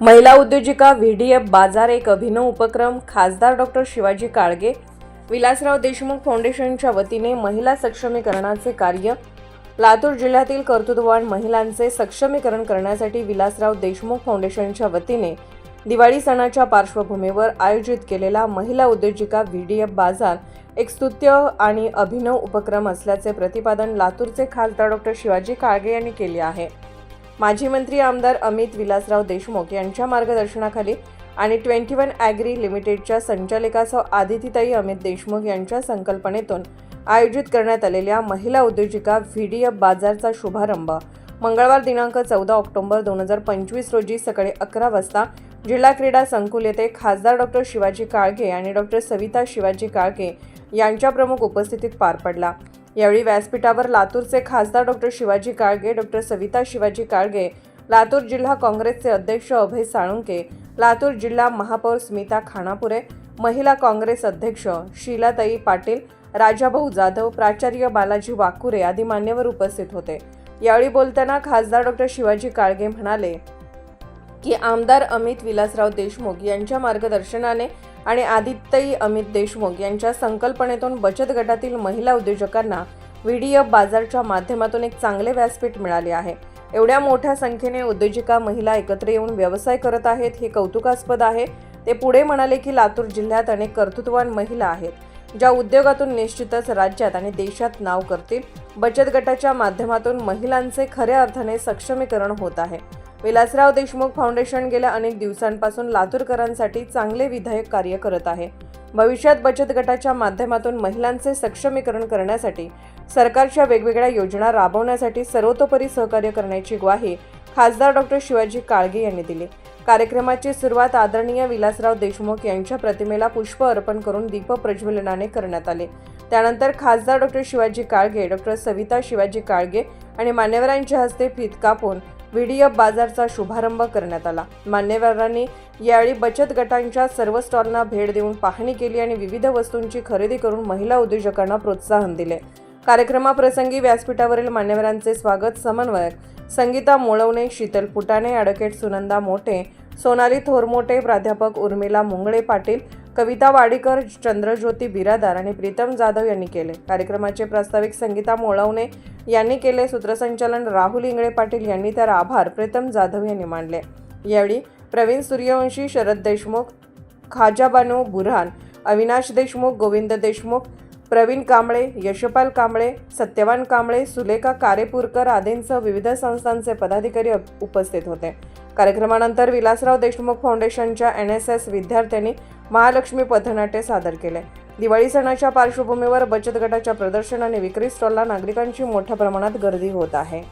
महिला उद्योजिका V D F बाजार एक अभिनव उपक्रम खासदार डॉक्टर शिवाजी काळगे विलासराव देशमुख फाउंडेशनच्या वतीने महिला सक्षमीकरणाचे कार्य लातूर जिल्ह्यातील कर्तृत्ववान महिलांचे सक्षमीकरण करण्यासाठी विलासराव देशमुख फाउंडेशनच्या वतीने दिवाळी सणाच्या पार्श्वभूमीवर आयोजित केलेला महिला उद्योजिका व्ही डी एफ बाजार एक स्तुत्य आणि अभिनव उपक्रम असल्याचे प्रतिपादन लातूरचे खासदार डॉक्टर शिवाजी काळगे यांनी केले आहे. माजी मंत्री आमदार अमित विलासराव देशमुख यांच्या मार्गदर्शनाखाली आणि ट्वेंटी वन ॲग्री लिमिटेडच्या संचालिकासह आदितीताई अमित देशमुख यांच्या संकल्पनेतून आयोजित करण्यात आलेल्या महिला उद्योजिका व्ही डी एफ बाजारचा शुभारंभ मंगळवार दिनांक चौदा ऑक्टोबर दोन हजार पंचवीस रोजी सकाळी अकरा वाजता जिल्हा क्रीडा संकुल येथे खासदार डॉक्टर शिवाजी काळगे आणि डॉक्टर सविता शिवाजी काळगे यांच्या प्रमुख उपस्थितीत पार पडला. यावेळी व्यासपीठावर लातूरचे खासदार डॉक्टर शिवाजी काळगे डॉक्टर सविता शिवाजी काळगे लातूर जिल्हा काँग्रेसचे अध्यक्ष अभय साळुंके लातूर जिल्हा महापौर स्मिता खानापुरे महिला काँग्रेस अध्यक्ष शीलाताई पाटील राजाभाऊ जाधव प्राचार्य बालाजी वाकुरे आदी मान्यवर उपस्थित होते. यावेळी बोलताना खासदार डॉक्टर शिवाजी काळगे म्हणाले की आमदार अमित विलासराव देशमुख यांच्या मार्गदर्शनाने आणि आदित्यई अमित देशमुख यांच्या संकल्पनेतून बचत गटातील महिला उद्योजकांना व्हीडीएफ बाजारच्या माध्यमातून एक चांगले व्यासपीठ मिळाले आहे. एवढ्या मोठ्या संख्येने उद्योजिका महिला एकत्र येऊन व्यवसाय करत आहेत हे कौतुकास्पद आहे. ते पुढे म्हणाले की लातूर जिल्ह्यात अनेक कर्तृत्ववान महिला आहेत ज्या उद्योगातून निश्चितच राज्यात आणि देशात नाव करतील. बचत गटाच्या माध्यमातून महिलांचे खऱ्या अर्थाने सक्षमीकरण होत आहे. विलासराव देशमुख फाउंडेशन गेल्या अनेक दिवसांपासून लातूरकरांसाठी चांगले विधायक कार्य करत आहे. भविष्यात बचत गटाच्या माध्यमातून महिलांचे सक्षमीकरण करण्यासाठी सरकारच्या वेगवेगळ्या योजना राबवण्यासाठी सर्वतोपरी सहकार्य करण्याची ग्वाही खासदार डॉक्टर शिवाजी काळगे यांनी दिली. कार्यक्रमाची सुरुवात आदरणीय विलासराव देशमुख यांच्या प्रतिमेला पुष्प अर्पण करून दीप प्रज्वलनाने करण्यात आले. त्यानंतर खासदार डॉक्टर शिवाजी काळगे डॉक्टर सविता शिवाजी काळगे आणि मान्यवरांच्या हस्ते फीत कापून व्हीडीएफ बाजारचा शुभारंभ करण्यात आला. मान्यवरांनी यावेळी बचत गटांच्या सर्व स्टॉलना भेट देऊन पाहणी केली आणि विविध वस्तूंची खरेदी करून महिला उद्योजकांना प्रोत्साहन दिले. कार्यक्रमाप्रसंगी व्यासपीठावरील मान्यवरांचे स्वागत समन्वयक संगीता मोळवणे शीतल फुटाणे ॲडव्होकेट सुनंदा मोठे सोनाली थोरमोटे प्राध्यापक उर्मिला मुंगळे पाटील कविता वाडीकर चंद्रज्योती बिरादार आणि प्रीतम जाधव यांनी केले. कार्यक्रमाचे प्रास्ताविक संगीता मोळवणे यांनी केले. सूत्रसंचालन राहुल इंगळे पाटील यांनी तर आभार प्रीतम जाधव यांनी मानले. यावेळी प्रवीण सूर्यवंशी शरद देशमुख खाजाबानू बुरहान अविनाश देशमुख गोविंद देशमुख प्रवीण कांबळे यशपाल कांबळे सत्यवान कांबळे सुलेखा कारेपूरकर आदींसह विविध संस्थांचे पदाधिकारी उप- उपस्थित होते. कार्यक्रमानंतर विलासराव देशमुख फाउंडेशनच्या एन एस एस विद्यार्थ्यांनी महालक्ष्मी पथनाट्य सादर केले. दिवाळी सणाच्या पार्श्वभूमीवर बचत गटाच्या प्रदर्शन आणि विक्री स्टॉलला नागरिकांची मोठ्या प्रमाणात गर्दी होत आहे.